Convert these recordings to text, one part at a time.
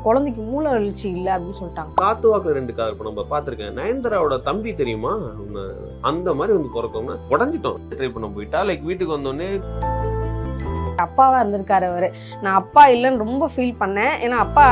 குழந்தைக்கு மூளை எழுச்சி இல்லை அப்படின்னு சொல்லிட்டாங்க. காத்து வாக்குல ரெண்டு கார் இப்போ நம்ம பார்த்துருக்கேன். நயன்தாராவோட தம்பி தெரியுமா? அந்த மாதிரி வந்து பிறக்கோம்னா உடஞ்சிட்டோம். ட்ரை பண்ண போயிட்டா லைக் வீட்டுக்கு வந்தோடனே அப்பாவா இருந்திருக்காரு அவரு. நான் அப்பா இல்லைன்னு ரொம்ப ஃபீல் பண்ணேன். ஏன்னா அப்பா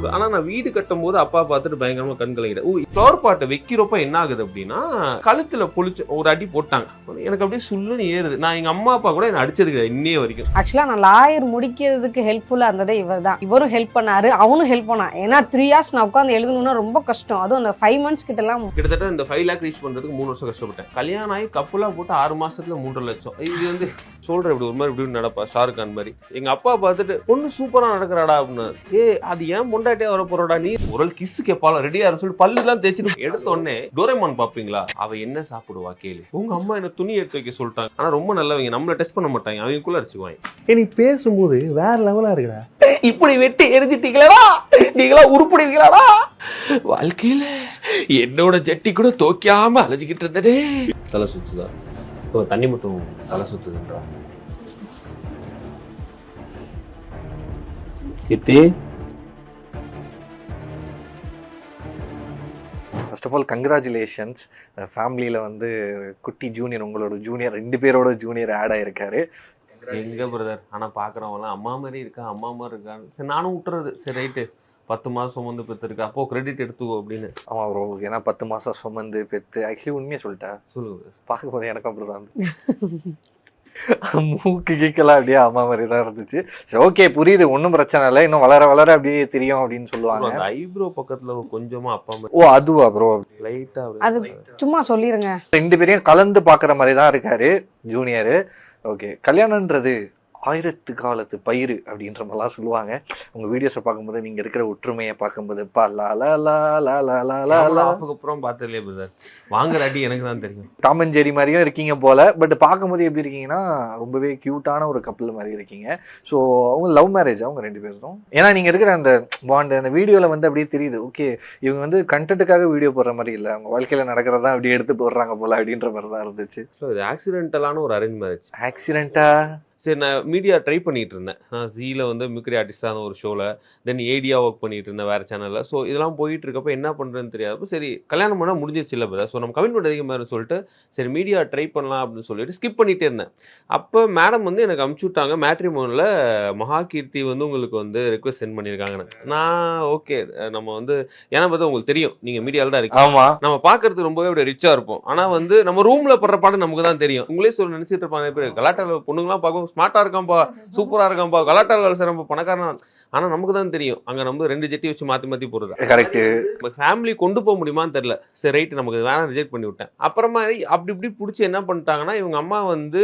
சொல்றேன் ஆனா நான் வீடு கட்டும் போது அப்பா பார்த்துட்டு பயங்கரமா கண் கலங்கிட்டேன். ஓ ஃப்ளவர் பாட்டை வைக்கிறப்ப என்ன ஆகுது அப்படின்னா கழுத்துல பொழிச்சு ஒரு அடி போட்டாங்க. எனக்கு அப்படியே சுள்ளுன்னு ஏறுது. நான் எங்க அம்மா அப்பா கூட என்ன அடிச்சது கிடையாது இன்னைய வரைக்கும். ஆக்சுவலா நான் லாயர் முடிக்கிறதுக்கு ஹெல்ப்ஃபுல்லா இருந்ததே இவர் தான் இவரும் ஹெல்ப் பண்ணாரு அவனும் ஹெல்ப் பண்ணான் ஏன்னா த்ரீ இயர்ஸ் நான் உட்காந்து எழுதணும்னா ரொம்ப கஷ்டம். அதுவும் அந்த ஃபைவ் மந்த்ஸ் கிட்ட எல்லாம் கிட்டத்தட்ட இந்த ஃபைவ் லேக் ரீச் பண்றதுக்கு மூணு வருஷம் கஷ்டப்பட்டேன். கல்யாணம் ஆகி கப்பலா போட்டு ஆறு மாசத்துல மூன்றரை லட்சம். இது வந்து சொல்றேன் இப்படி ஒரு மாதிரி இப்படி நடப்பா ஷாருக் கான் மாதிரி. எங்க அப்பா பார்த்துட்டு பொண்ணு சூப்பரா நடக்கிறாடா அப்படின்னு ஏ அது ஏன் பொண்டாட்டியா வர போறடா நீ ஒரு கிஸ் கேப்பால ரெடியா சொல்லி பல்லு எல்லாம் தேய்ச்சிட்டு எடுத்த உடனே டோரேமான் பாப்பீங்களா அவ என்ன சாப்பிடுவா? கேளு. உங்க அம்மா என்ன துணி எடுத்து வைக்க சொல்லிட்டாங்க. ஆனா ரொம்ப நல்லவங்க. நம்மள டெஸ்ட் பண்ண மாட்டாங்க. அவங்களுக்குள்ள அடிச்சுக்குவாங்க. நீ பேசும்போது வேற லெவலா இருக்குடா. இப்படி வெட்டி எரிஞ்சிட்டீங்களா நீங்களா உருப்படுவீங்களாடா வாழ்க்கையில என்னோட ஜட்டி கூட தோக்காம அலைஞ்சுக்கிட்டு இருந்தனே. தலை சுத்துதா? இப்போ தண்ணி மட்டும் தலை சுத்துதுன்றா. கித்தி ஃபர்ஸ்ட் ஆஃப் ஆல் கங்க்ராச்சுலேஷன்ஸ் ஃபேமிலியில் வந்து குட்டி ஜூனியர் உங்களோட ஜூனியர் ரெண்டு பேரோட ஜூனியர் ஆட் ஆயிருக்காரு. எங்க பிரதர் ஆனா பாக்குறவங்களாம் அம்மா மாதிரி இருக்கா? அம்மா மாதிரி இருக்கான்னு சரி நானும் விட்டுறது. சரி ரைட்டு பத்து மாசம் சுமந்து பெற்றிருக்கா அப்போ கிரெடிட் எடுத்துக்கோ அப்படின்னு. ஆமாம் ப்ரோ ஏன்னா பத்து மாதம் சுமந்து பெற்று ஆக்சுவலி உண்மையை சொல்லிட்டேன் சொல்லுங்க பார்க்கும்போது எனக்கும் அப்படி தான் மூக்கு கீக்கெல்லாம் அப்படியே அம்மா மாதிரி தான் இருந்துச்சு. சரி ஓகே புரியுது. ஒன்றும் பிரச்சனை இல்லை. இன்னும் வளர வளர அப்படியே தெரியும் அப்படின்னு சொல்லுவாங்க. ஐப்ரோ பக்கத்துல கொஞ்சமா அப்பா ஓ அதுவா ப்ரோ லைட்டா அது சும்மா சொல்லிருங்க. ரெண்டு பேரையும் கலந்து பார்க்குற மாதிரி தான் இருக்காரு ஜூனியரு ஓகே கல்யாணன்றது ஆயிரத்து காலத்து பயிர் அப்படின்ற மாதிரிலாம் சொல்லுவாங்க. உங்க வீடியோஸை பார்க்கும்போது நீங்க இருக்கிற ஒற்றுமையை பார்க்கும்போது பா லா லா லா லா லா லா லா லா. அப்புறம் பார்த்ததுலேயே பிரதர் வாங்குற அடி எனக்கு தான் தெரியும். டாம் அண்ட் ஜெரி மாதிரியும் இருக்கீங்க போல பட் பார்க்கும்போது எப்படி இருக்கீங்கன்னா ரொம்பவே க்யூட்டான ஒரு கப்பல் மாதிரி இருக்கீங்க. ஸோ அவங்க லவ் மேரேஜ் அவங்க ரெண்டு பேரும் ஏன்னா நீங்கள் இருக்கிற அந்த பாண்டு அந்த வீடியோவில் வந்து அப்படியே தெரியுது. ஓகே இவங்க வந்து கண்டென்ட்டுக்காக வீடியோ போடுற மாதிரி இல்லை. அவங்க வாழ்க்கையில் நடக்கிறதா அப்படியே எடுத்து போடுறாங்க போல அப்படின்ற மாதிரி தான் இருந்துச்சு. ஸோ இது ஆக்சிடென்டலான ஒரு அரேஞ்ச் மேரேஜ் ஆக்சிடென்ட்டா சரி நான் மீடியா ட்ரை பண்ணிட்டு இருந்தேன். நான் ஜீல வந்து மிக்ரி ஆர்டிஸ்டான ஒரு ஷோவில் தென் ஏடியா ஒர்க் பண்ணிட்டு இருந்தேன் வேறு சேனலில் ஸோ இதெல்லாம் போயிட்டு இருக்கப்ப என்ன பண்ணுறதுன்னு தெரியாதப்போ சரி கல்யாணம் பண்ணால் முடிஞ்சிருச்சு இல்லை பிரதர் ஸோ நம்ம கமிட்மெண்ட் அதிகமாக சொல்லிட்டு சரி மீடியா ட்ரை பண்ணலாம் அப்படின்னு சொல்லிட்டு ஸ்கிப் பண்ணிட்டே இருந்தேன். அப்போ மேடம் வந்து எனக்கு அமுச்சு விட்டாங்க. மேட்ரிமோனில் மகா கீர்த்தி வந்து உங்களுக்கு வந்து ரெக்வஸ்ட் சென்ட் பண்ணியிருக்காங்கன்னு நான் ஓகே நம்ம வந்து ஏன்னா பார்த்தா உங்களுக்கு தெரியும். நீங்கள் மீடியாவில் தான் இருக்கீங்க. ஆமா. நம்ம பார்க்கறதுக்கு ரொம்பவே அப்படியே ரிச்சா இருப்போம். ஆனா வந்து நம்ம ரூம்ல படுற பாடம் நமக்கு தான் தெரியும். உங்களே சொல்ல நினைச்சிட்டு இருப்பாங்க பேர். கலாட்டால பொண்ணுங்களாம் பார்க்கும் ஸ்மார்ட்டா இருக்காம்பா சூப்பரா இருக்காம்பா கலாட்டால வேலை செய்யறப்ப பணக்காரனா. ஆனா நமக்கு தான் தெரியும். அங்க நம்ம ரெண்டு ஜெட்டி வச்சு மாத்தி மாத்தி போடுறது. கரெக்ட் நம்ம ஃபேமிலி கொண்டு போக முடியுமான்னு தெரியல. சரி ரைட் நமக்கு வேணாம் ரிஜெக்ட் பண்ணி விட்டேன். அப்புறமா அப்படி இப்படி பிடிச்சி என்ன பண்ணிட்டாங்கன்னா இவங்க அம்மா வந்து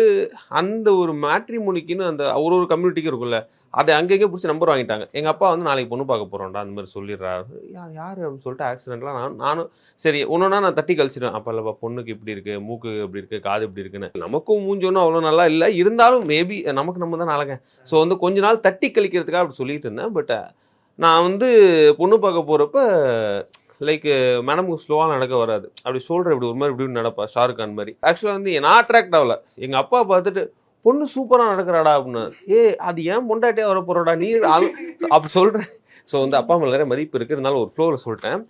அந்த ஒரு மேட்ரிமோனிக்குன்னு அந்த ஒரு ஒரு கம்யூனிட்டிக்கு இருக்கும்ல அதை அங்கங்கே பிடிச்சி நம்பர் வாங்கிட்டாங்க. எங்கள் அப்பா வந்து நாளைக்கு பொண்ணு பார்க்க போகிறோம்டா அந்த மாதிரி சொல்லிடுறாரு. யார் யார் அப்படின்னு சொல்லிட்டு ஆக்சிடென்ட்லாம் நான் நானும் சரி ஒன்றுனா நான் தட்டி கழிச்சிடுவேன். அப்போ இல்லைப்பா பொண்ணுக்கு இப்படி இருக்குது மூக்கு இப்படி இருக்குது காது இப்படி இருக்குன்னு. நமக்கும் மூஞ்சோன்னும் அவ்வளோ நல்லா இல்லை. இருந்தாலும் மேபி நமக்கு நம்ம தான் நாளைங்க ஸோ வந்து கொஞ்ச நாள் தட்டி கழிக்கிறதுக்காக அப்படி சொல்லிட்டு இருந்தேன். பட் நான் வந்து பொண்ணு பார்க்க போகிறப்ப லைக் மேடமுக்கு ஸ்லோவாக நடக்க வராது. அப்படி சொல்கிற இப்படி ஒரு மாதிரி இப்படி நடப்பா ஷாருக் கான் மாதிரி. ஆக்சுவலாக வந்து நான் அட்ராக்ட் ஆகல. எங்கள் அப்பா பார்த்துட்டு பொண்ணு சூப்பராக நடக்கிறாடா அப்படின்னா. ஏ அது ஏன் பொண்டாட்டியாக வர போகிறடா நீ அப்படி சொல்கிறேன் ஸோ வந்து அப்பா மேலே நிறைய மதிப்பு இருக்குது இருந்தாலும் ஒரு ஃப்ளோவில் சொல்லிட்டேன்.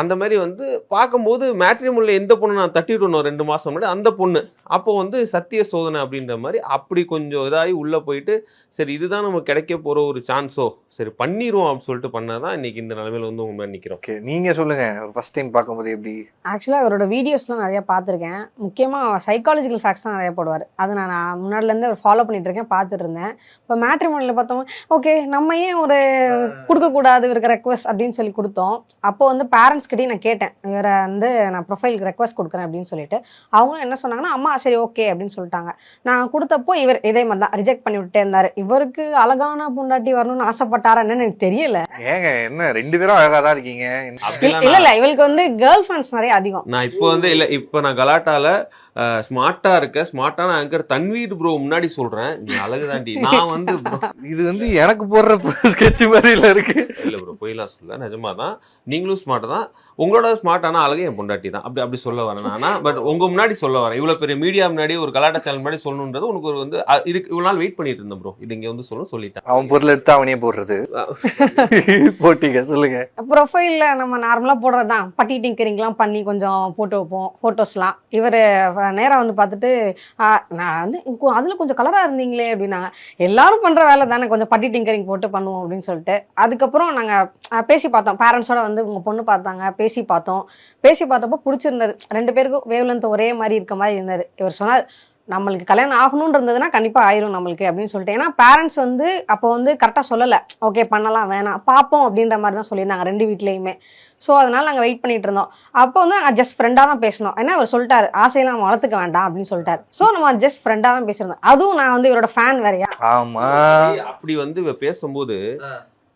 அந்த மாதிரி வந்து பார்க்கும்போது மேட்ரிமோனில் எந்த பொண்ணு நான் தட்டிட்டு ரெண்டு மாதம் முன்னாடி அந்த பொண்ணு. அப்போ வந்து சத்திய சோதனை அப்படின்ற மாதிரி அப்படி கொஞ்சம் இதாகி உள்ளே போயிட்டு சரி இதுதான் நமக்கு கிடைக்க போகிற ஒரு சான்ஸோ சரி பண்ணிடுவோம் அப்படின்னு சொல்லிட்டு பண்ணதான் இன்னைக்கு இந்த நிலைமையில வந்து உங்க மேலே நிற்கிறோம் ஓகே நீங்க சொல்லுங்க. ஃபர்ஸ்ட் டைம் பார்க்கும்போது எப்படி? ஆக்சுவலாக அவரோட வீடியோஸ்லாம் நிறைய பார்த்துருக்கேன். முக்கியமாக சைக்காலஜிக்கல் ஃபேக்ட்ஸ் தான் நிறைய போடுவார். அதை நான் நான் முன்னாடிலேருந்து ஃபாலோ பண்ணிட்டு இருக்கேன் பார்த்துட்டு இருந்தேன். இப்போ மேட்ரிமோனியில் பார்த்தோம் ஓகே நம்ம ஏன் ஒரு கொடுக்கக்கூடாது இவருக்கு ரெக்வஸ்ட் அப்படின்னு சொல்லி கொடுத்தோம். அப்போ வந்து பேரண்ட்ஸ் கிட்டயும் நான் கேட்டேன். இவரை வந்து நான் ப்ரொஃபைலுக்கு ரெக்வஸ்ட் கொடுக்குறேன் அப்படின்னு சொல்லிட்டு. அவங்க என்ன சொன்னாங்கன்னா அம்மா சரி ஓகே அப்படின்னு சொல்லிட்டாங்க. நான் கொடுத்தப்போ இவர் இதே மாதிரி தான் ரிஜெக்ட் பண்ணி விட்டே இருந்தார். இவருக்கு அழகான பொண்டாட்டி வரணும்னு ஆசைப்பட்டாரா என்னன்னு எனக்கு தெரியல. ஏங்க என்ன ரெண்டு பேரும் அழகா தான் இருக்கீங்க? இல்ல இல்ல இவளுக்கு வந்து கேர்ள் ஃப்ரெண்ட்ஸ் நிறைய அதிகம். நான் இப்போ வந்து இல்லை இப்போ நான் கலாட்டால ஸ்மார்ட்டா இருக்க ஸ்மார்ட்டான ஆங்கர் தன்வீர் ப்ரோ முன்னாடி சொல்றேன். நீ அழகுதாண்டி. நான் வந்து இது வந்து எனக்கு போடுற ஸ்கெட்ச் மாதிரில இருக்கு. இல்ல ப்ரோ பொய்லாம் சொல்ல நிஜமா தான் நீங்களும் ஸ்மார்ட் தான். உங்களோட ஸ்மார்ட்டான அழகு என் பொண்டாட்டி தான். அப்படி அப்படி சொல்ல வரேன் ஆனா பட் உங்க முன்னாடி சொல்ல வரேன். இவ்வளவு பெரிய மீடியா முன்னாடி ஒரு கலாட்டா சேனல் முன்னாடி சொல்லணுன்றது உனக்கு ஒரு வந்து இதுக்கு இவ்வளவு நாள் வெயிட் பண்ணிட்டு இருந்தேன் ப்ரோ இது இங்க வந்து சொல்ல சொல்லிட்டேன். அவன் பொருள் எடுத்து அவனே போடுறது. போட்டிங்க சொல்லுங்க. ப்ரொஃபைலில் நம்ம நார்மலாக போடுறது தான் பட்டி டிங்கரிங்லாம் பண்ணி கொஞ்சம் போட்டு வைப்போம் ஃபோட்டோஸ்லாம் இவர் நேராக வந்து பார்த்துட்டு நான் வந்து அதில் கொஞ்சம் கலராக இருந்தீங்களே அப்படின்னாங்க. எல்லாரும் பண்ணுற வேலை தானே கொஞ்சம் பட்டி டிங்கரிங் போட்டு பண்ணுவோம் அப்படின்னு சொல்லிட்டு. அதுக்கப்புறம் நாங்கள் பேசி பார்த்தோம். பேரண்ட்ஸோட வந்து உங்கள் பொண்ணு பார்த்தாங்க பேசி பார்த்தோம். பேசி பார்த்தப்போ பிடிச்சிருந்தது. ரெண்டு பேருக்கும் வேவ்லென்த் ஒரே மாதிரி இருக்க மாதிரி இருந்தார் இவர் சொன்னார் நம்மளுக்கு கல்யாணம் ஆகணும்னு இருந்ததுன்னா கண்டிப்பாக ஆயிரும் நம்மளுக்கு அப்படின்னு சொல்லிட்டு. ஏன்னா பேரண்ட்ஸ் வந்து அப்போ வந்து கரெக்டாக சொல்லலை. ஓகே பண்ணலாம் வேணாம் பார்ப்போம் அப்படின்ற மாதிரி தான் சொல்லியிருந்தாங்க ரெண்டு வீட்லேயுமே. ஸோ அதனால நாங்கள் வெயிட் பண்ணிட்டு இருந்தோம். அப்போ வந்து நாங்கள் ஜஸ்ட் ஃப்ரெண்டாக தான் பேசணும் ஏன்னா அவர் சொல்லிட்டாரு? ஆசையெல்லாம் நம்ம வளர்த்துக்க வேண்டாம் அப்படின்னு சொல்லிட்டாரு. ஸோ நம்ம ஜஸ்ட் ஃப்ரெண்டாக தான் பேசியிருந்தோம். அதுவும் நான் வந்து இவரோட ஃபேன் வேறையா? ஆமா. அப்படி வந்து பேசும்போது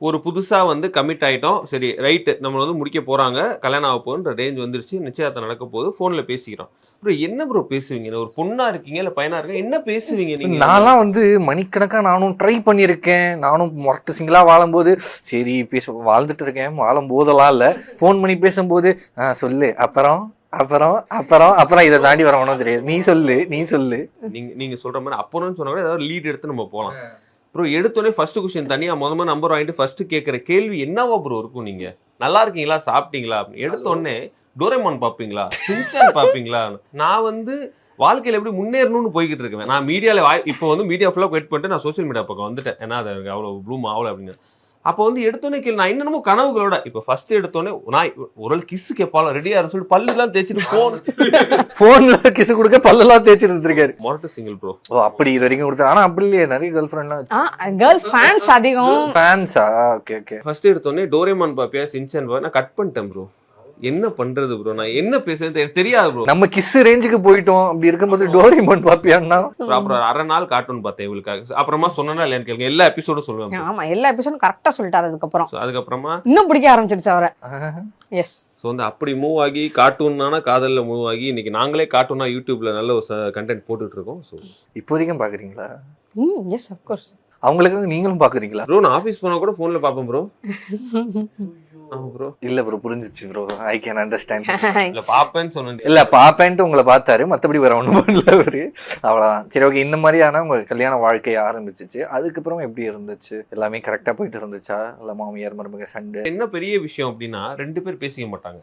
ஒரு புதுசா வந்து கமிட் ஆயிட்டோம். சரி ரைட்டு நம்ம வந்து முடிக்க போறாங்க. கல்யாணம் ஆக போகுன்ற ரேஞ்ச் வந்துருச்சு. நிச்சயதார்த்தம் நடக்க போகுது. போன்ல பேசிக்கிறோம். ப்ரோ என்ன ப்ரோ பேசுவீங்க? ஒரு பொண்ணா இருக்கீங்க? இல்ல பையனா இருக்கீங்க? என்ன பேசுவீங்க நீங்க? நான்லாம் வந்து மணிக்கணக்கா நானும் ட்ரை பண்ணியிருக்கேன். நானும் மொரட்டு சிங்கிளா வாழும்போது சரி பேச வாழ்ந்துட்டு இருக்கேன். வாழும் போதெல்லாம் இல்ல. ஃபோன் பண்ணி பேசும்போது ஆ சொல்லு. அப்புறம் அப்புறம் அப்புறம் அப்புறம் இதை தாண்டி வரவனும் தெரியாது. நீ சொல்லு. நீ சொல்லு. நீங்க நீங்க சொல்ற மாதிரி அப்புறம்னு சொன்னா கூட ஏதாவது லீட் எடுத்து நம்ம போலாம் ப்ரோ எடுத்தோடனே ஃபர்ஸ்ட் கொஸ்டின் தனியாக முதல்ல நம்பர் வாங்கிட்டு ஃபர்ஸ்ட் கேட்குற கேள்வி என்னவா ப்ரோ இருக்கும் நீங்கள் நல்லா இருக்கீங்களா? சாப்பிட்டீங்களா? அப்படின்னு எடுத்தோடனே டோரேமான் பார்ப்பீங்களா? சின்சான் பார்ப்பீங்களா? நான் வந்து வாழ்க்கையில் எப்படி முன்னேறணும்னு போய்கிட்டு இருக்கேன். நான் மீடியாவில் வாய் இப்போ வந்து மீடியா ஃபுல்லாக வெயிட் பண்ணிட்டு நான் சோஷியல் மீடியா பக்கம் வந்துட்டேன். ஏன்னா அது அவ்வளோ ப்ளூம் ஆகல அப்படின்னு. அப்போ வந்து எடுத்தோடனே கேள்வி நான் என்னென்னமோ கனவுகளோட இப்போ ஃபர்ஸ்ட் எடுத்தோடனே நான் ஒரு கிஸ் கேட்பாலும் ரெடியா சொல்லிட்டு பல்லுலாம் தேய்ச்சிட்டு ஃபோன் போன்ல கிசு கொடுக்க பல்லெல்லாம் தேய்ச்சி இருந்திருக்காரு. மொரட்டு சிங்கிள் ப்ரோ ஓ அப்படி இது வரைக்கும் கொடுத்தா ஆனா அப்படி இல்லையே நிறைய கேர்ள் ஃப்ரெண்ட்லாம் ஆ கேர்ள் ஃபேன்ஸ் அதிகம். ஃபேன்ஸா ஓகே ஓகே ஃபர்ஸ்ட் எடுத்தோடனே டோரேமான் பாப்பியா சின்சான் நான் கட் பண்ணிட்டேன் ப்ரோ என்ன பண்றது ப்ரோ நான் என்ன பேசுறது தெரியாது ப்ரோ நம்ம கிஸ் ரேஞ்சுக்கு போயிட்டோம். அப்படி இருக்கும்போது டோரிமோன் பாப்பியான்னா அப்புறம் அரை நாள் கார்ட்டூன் பார்த்தேன் இவளுக்காக. அப்புறமா சொன்னா இல்லையான்னு கேளுங்க. எல்லா எபிசோடும் சொல்லுவேன் ஆமா எல்லா எபிசோடும் கரெக்டாக சொல்லிட்டாரு அதுக்கப்புறம். அதுக்கப்புறமா? இன்னும் பிடிக்க ஆரம்பிச்சிடுச்சு அவரை. எஸ் ஸோ வந்து அப்படி மூவ் ஆகி கார்ட்டூனான காதல்ல மூவ் ஆகி இன்னைக்கு நாங்களே கார்ட்டூனா யூடியூப்ல நல்ல ஒரு கண்டென்ட் போட்டுட்டு இருக்கோம் ஸோ இப்போதைக்கும் பாக்குறீங்களா? ம் எஸ் அஃப்கோர்ஸ் அவங்களுக்கு நீங்களும் பாக்குறீங்களா? ப்ரோ நான் ஆஃபீஸ் போனா கூட ஃபோன்ல பார்ப்பேன் ப்ரோ இல்ல ப்ரோ புரிஞ்சிச்சு ப்ரோ ஐ கேன் அண்டர்ஸ்டாண்ட் இல்ல பாப்பேன்னு சொன்னேன். இல்ல பாப்பேன்ட்டு உங்களை பார்த்தாரு. மத்தபடி வேற ஒண்ணும் பண்ணல அவரு. அவ்வளவுதான். சரி ஓகே இந்த மாதிரியான உங்க கல்யாண வாழ்க்கை ஆரம்பிச்சிச்சு. அதுக்கப்புறம் எப்படி இருந்துச்சு? எல்லாமே கரெக்டா போயிட்டு இருந்துச்சா? இல்ல மாமியார் மருமக சண்டை? என்ன பெரிய விஷயம் அப்படின்னா ரெண்டு பேர் பேசிக்க மாட்டாங்க.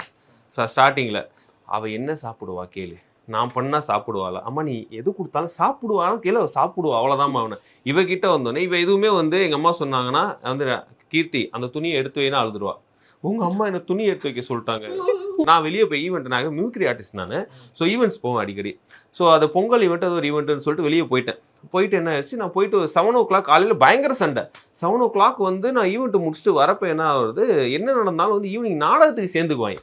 ஸ்டார்டிங்ல அவ என்ன சாப்பிடுவா? கேளு. நான் பண்ணா சாப்பிடுவாளா? அம்மா நீ எது கொடுத்தாலும் சாப்பிடுவாலும் கேளு. அவ சாப்பிடுவா. அவ்வளவுதான் அவனை. இவகிட்ட வந்தோடனே இவ எதுவுமே வந்து எங்க அம்மா சொன்னாங்கன்னா வந்து கீர்த்தி அந்த துணியை எடுத்து வைனா அழுதுருவா. உங்க அம்மா என்ன துணி எடுத்து வைக்க சொல்லிட்டாங்க. நான் வெளியே போய் ஈவெண்ட் நாங்க மிமிக்ரி ஆர்டிஸ்ட் நான். ஸோ ஈவெண்ட்ஸ் போவேன் அடிக்கடி. ஸோ அது பொங்கல் ஈவெண்ட் அது ஒரு ஈவெண்ட்னு சொல்லிட்டு வெளியே போயிட்டேன். போயிட்டு என்ன ஆயிடுச்சு? நான் போயிட்டு ஒரு செவன் ஓ கிளாக் காலையில் பயங்கர சண்டை. செவன் ஓ கிளாக் வந்து நான் ஈவெண்ட் முடிச்சுட்டு வரப்போ என்ன ஆகுறது? என்ன நடந்தாலும் வந்து ஈவினிங் நாடகத்துக்கு சேர்ந்துக்குவாங்க.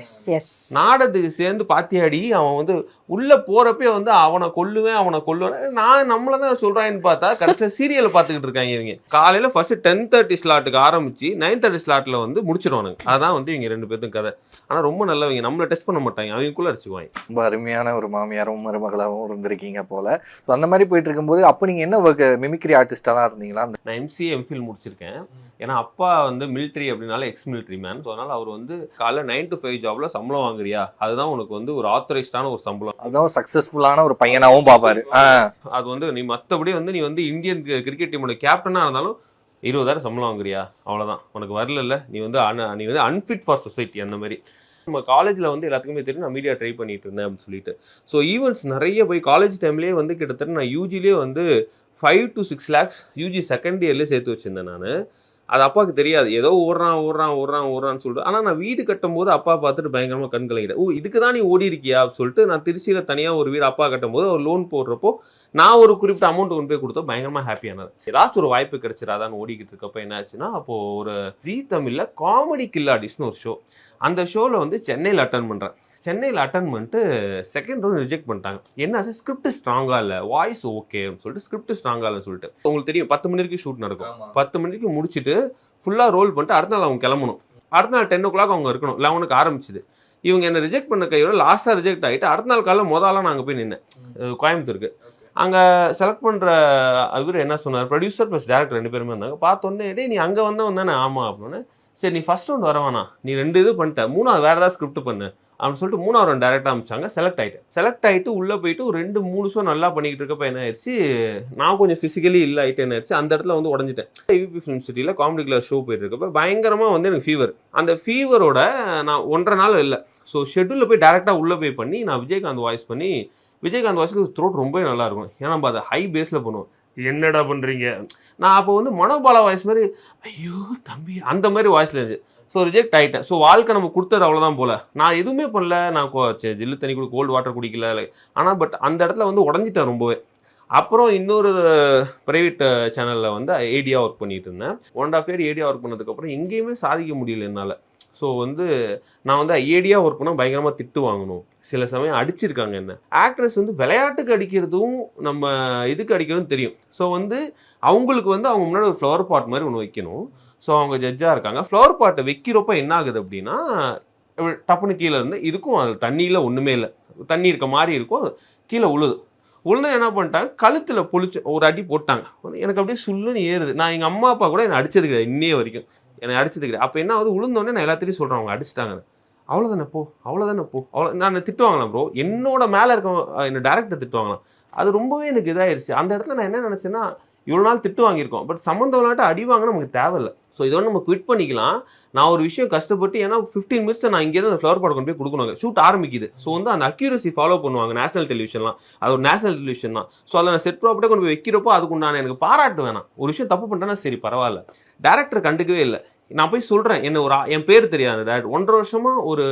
எஸ் எஸ் நாடகத்துக்கு சேர்ந்து பாத்தியாடி அவன் வந்து உள்ள போறப்பே வந்து அவனை கொல்லுவேன் அவனை கொல்லுவேன். நான் நம்மள தான் சொல்றான்னு பார்த்தா கடைசியில் சீரியலை பார்த்துக்கிட்டு இருக்காங்க இவங்க. காலையில ஃபர்ஸ்ட் டென் தேர்ட்டி ஸ்லாட்டுக்கு ஆரம்பிச்சு நைன் தேர்ட்டி ஸ்லாட்ல வந்து முடிச்சிருவானுங்க அதான் வந்து இவங்க ரெண்டு பேர்த்தும் கதை. ஆனா ரொம்ப நல்லவங்க. நம்மள டெஸ்ட் பண்ண மாட்டாங்க. அவங்களுக்குள்ள அடிச்சுக்குவாங்க. ரொம்ப அருமையான ஒரு மாமியாரும் மருமகளாகவும் இருந்திருக்கீங்க போல. அந்த மாதிரி போயிட்டு இருக்கும்போது அப்போ நீங்க என்ன மிமிக்ரி ஆர்டிஸ்டா தான் இருந்தீங்களா? அந்த நான் எம்சிஏ எம்ஃபில் முடிச்சிருக்கேன். ஏன்னா அப்பா வந்து மிலிட்ரி அப்படின்னால எக்ஸ் மிலிட்ரி மேன் ஸோ அதனால அவர் வந்து காலைல நைன் டு ஃபைவ் ஜாப்ல சம்பளம் வாங்குறியா? அதுதான் உனக்கு வந்து ஒரு ஆத்தரைஸ்டான ஒரு சம்பளம். அதான் சக்சஸ்ஃபுல்லான ஒரு பையனாவும் பார்ப்பாரு ஆ. அது வந்து நீ மற்றபடி வந்து நீ வந்து இந்தியன் கிரிக்கெட் டீமோட கேப்டனாக இருந்தாலும் இருபதாயிரம் சம்பளம் வாங்குறியா? அவ்வளோதான் உனக்கு வரல நீ வந்து நீ வந்து அன்ஃபிட் ஃபார் சொசைட்டி அந்த மாதிரி. நம்ம காலேஜில் வந்து எல்லாத்துக்குமே தெரியும் நான் மீடியா ட்ரை பண்ணிட்டு இருந்தேன் அப்படின்னு சொல்லிட்டு. ஸோ ஈவெண்ட்ஸ் நிறைய போய் காலேஜ் டைம்லேயே வந்து கிட்டத்தட்ட நான் யூஜிலேயே வந்து five to six lakhs UG second இயர்லேயே சேர்த்து வச்சிருந்தேன் நான். அது அப்பாவுக்கு தெரியாது. ஏதோ ஓடுறான் ஓடுறான் ஓடுறான் ஓடுறான்னு சொல்லிட்டு. ஆனால் நான் வீடு கட்டும்போது அப்பா பார்த்துட்டு பயங்கரமாக கண் ஓ இதுக்கு தான் நீ ஓடி இருக்கியா அப்படின்னு சொல்லிட்டு நான் திருச்சியில் தனியாக ஒரு வீடு அப்பா கட்டும்போது ஒரு லோன் போடுறப்போ நான் ஒரு குறிப்பிட்ட அமௌண்ட் கொண்டு போய் கொடுத்தா பயங்கரமாக ஹாப்பியானது ஏதாச்சும் ஒரு வாய்ப்பு கிடைச்சிடாதான்னு ஓடிக்கிட்டு இருக்கப்போ என்ன ஆச்சுன்னா அப்போ ஒரு ஜி தமிழில் காமெடி கில்லாடிஸ்னு ஒரு ஷோ அந்த ஷோவில் வந்து சென்னையில் அட்டன் பண்ணுறேன் சென்னையில் அட்டன் பண்ணிட்டு செகண்ட் ரவுண்ட் ரிஜெக்ட் பண்ணிட்டாங்க. என்ன ஸ்கிரிப்ட் ஸ்ட்ராங்காக இல்லை? வாய்ஸ் ஓகே சொல்லிட்டு ஸ்கிரிப்ட் ஸ்ட்ராங்காக இல்லைன்னு சொல்லிட்டு. உங்களுக்கு தெரியும் பத்து மணி வரைக்கும் ஷூட் நடக்கும். பத்து மணிக்கு முடிச்சுட்டு ஃபுல்லாக ரோல் பண்ணிட்டு அடுத்த நாள் அவங்க கிளம்பணும். அடுத்த நாள் டென் ஓ கிளாக் அவங்க இருக்கணும். லெவனுக்கு ஆரம்பிச்சுது. இவங்க என்ன ரிஜெக்ட் பண்ண கையோட லாஸ்ட்டாக ரிஜெக்ட் ஆகிட்டு அடுத்த நாள் காலையில் முதல்ல நான் அங்கே போய் நின்னேன். கோயம்புத்தூருக்கு. அங்கே செலக்ட் பண்ணுற இவர் என்ன சொன்னார்? ப்ரொடியூசர் ப்ளஸ் டேரக்டர் ரெண்டு பேருமே இருந்தாங்க பார்த்தோன்னே டேய் நீ அங்கே வந்தவன் தானே. ஆமாம் அப்படின்னு சரி நீ ஃபர்ஸ்ட் ரவுண்ட் வர வேணாம். நீ ரெண்டு இது பண்ணிட்ட. மூணாவது வேறு ஏதாவது ஸ்கிரிப்ட் பண்ணு. அப்படின்னு சொல்லிட்டு மூணாவது ரவுண்ட் டேரக்டாக அமைச்சாங்க. செலக்ட் ஆகிட்டு செலக்ட் ஆகிட்டு உள்ளே போயிட்டு ஒரு ரெண்டு மூணு ஷோ நல்லா பண்ணிக்கிட்டு இருக்கப்ப என்ன ஆயிடுச்சு நான் கொஞ்சம் ஃபிசிக்கலி இல்லை ஆகிட்டு என்ன ஆயிடுச்சு அந்த இடத்துல வந்து உடஞ்சிட்டேன். ஐவிபி ஃபிலிம் சிட்டியில் காமெடி கிளாஸ் ஷோ போயிட்டு இருக்கப்ப பயங்கரமாக வந்து எனக்கு ஃபீவர் அந்த ஃபீவரோட நான் ஒன்றரை நாள் இல்லை. ஸோ ஷெட்யூலில் போய் டேரெக்டாக உள்ளே போய் பண்ணி நான் விஜயகாந்த் வாய்ஸ் பண்ணி விஜயகாந்த் வாய்ஸ்க்கு த்ரோட் ரொம்பவே நல்லாயிருக்கும் ஏன்னா நம்ம அதை ஹை பேஸில் பண்ணுவோம். என்னடா பண்ணுறீங்க நான் அப்போ வந்து மனோபாலா வாய்ஸ் மாதிரி ஐயோ தம்பி. அந்த மாதிரி வாய்ஸில் இருந்துச்சு. ஸோ ரிஜெக்ட் ஆகிட்டேன் ஸோ வாழ்க்கை நம்ம கொடுத்தது அவ்வளோதான் போல. நான் எதுவுமே பண்ணல. நான் ஜில்லு தண்ணி கூட கோல்டு வாட்டர் குடிக்கல. ஆனால் பட் அந்த இடத்துல வந்து உடஞ்சிட்டேன் ரொம்பவே. அப்புறம் இன்னொரு ப்ரைவேட் சேனலில் வந்து ஏடியா ஒர்க் பண்ணிட்டு இருந்தேன். ஒன் அண்ட் ஆஃப் இயர் ஏடியா ஒர்க் பண்ணதுக்கப்புறம் எங்கேயுமே சாதிக்க முடியல என்னால். ஸோ வந்து நான் வந்து ஐஏடியா ஒர்க் பண்ணால் பயங்கரமாக திட்டு வாங்கணும். சில சமயம் அடிச்சிருக்காங்க என்ன. ஆக்ட்ரஸ் வந்து விளையாட்டுக்கு அடிக்கிறதும் நம்ம இதுக்கு அடிக்கிறதும் தெரியும். ஸோ வந்து அவங்களுக்கு வந்து அவங்க முன்னாடி ஒரு ஃப்ளவர் பாட் மாதிரி ஒன்று வைக்கணும். ஸோ அவங்க ஜட்ஜாக இருக்காங்க. ஃப்ளவர் பாட்டை வைக்கிறப்ப என்ன ஆகுது அப்படின்னா டப்புன்னு கீழே இருந்து இதுக்கும் அது தண்ணியில் ஒன்றுமே இல்லை. தண்ணி இருக்க மாதிரி இருக்கும். அது கீழே உழுது. உழுந்து என்ன பண்ணிட்டாங்க? கழுத்தில் பொழிச்சு ஒரு அடி போட்டாங்க. எனக்கு அப்படியே சுள்ளுன்னு ஏறுது. நான் எங்கள் அம்மா அப்பா கூட என்னை அடிச்சது கிடையாது இன்னைய வரைக்கும். என்னை அடிச்சது கிடையாது அப்போ என்ன ஆகுது? உளுந்தோடனே நான் எல்லாத்தையும் சொல்கிறேன் அவங்க அடிச்சிட்டாங்க அவ்வளோதானே போ. அவ்வளோதானே போ. அவ்வளோ நான் திட்டுவாங்களாம் ப்ரோ என்னோட மேலே இருக்க என்ன டேரக்டர் திட்டுவாங்களாம். அது ரொம்பவே எனக்கு இதாயிருச்சு. அந்த இடத்துல நான் என்ன நினச்சேன்னா இவ்வளோ நாள் திட்டு வாங்கியிருக்கோம். பட் சம்மந்தம் விளையாட்டு அடி வாங்க நமக்கு தேவையில்ல. ஸோ இதோட நம்ம குவிட் பண்ணிக்கலாம். நான் ஒரு விஷயம் கஷ்டப்பட்டு ஏன்னா ஃபிஃப்டீன் மினிட்ஸ் நான் இங்கேருந்து அந்த ஃப்ளவர் பாட் கொண்டு போய் கொடுக்கணும். ஷூட் ஆரம்பிக்குது. ஸோ வந்து அந்த அக்யூரசி ஃபாலோ பண்ணுவாங்க நேஷனல் டெலிவிஷன்லாம் அது ஒரு நேஷனல் டெலிவிஷன் தான். ஸோ அதை நான் செட் ப்ராப்பர்ட்டாக கொண்டு போய் வைக்கிறப்போ அதுக்கு நான் எனக்கு பாராட்டு வேணாம். ஒரு விஷயம் தப்பு பண்ணிட்டேன்னா சரி பரவாயில்ல. டேரக்டர் கண்டுக்கவே இல்லை. நான் போய் சொல்கிறேன் என்ன ஒரு என் பேர் தெரியாது. டேரக்டர் ஒன்றரை வருஷமாக ஒரு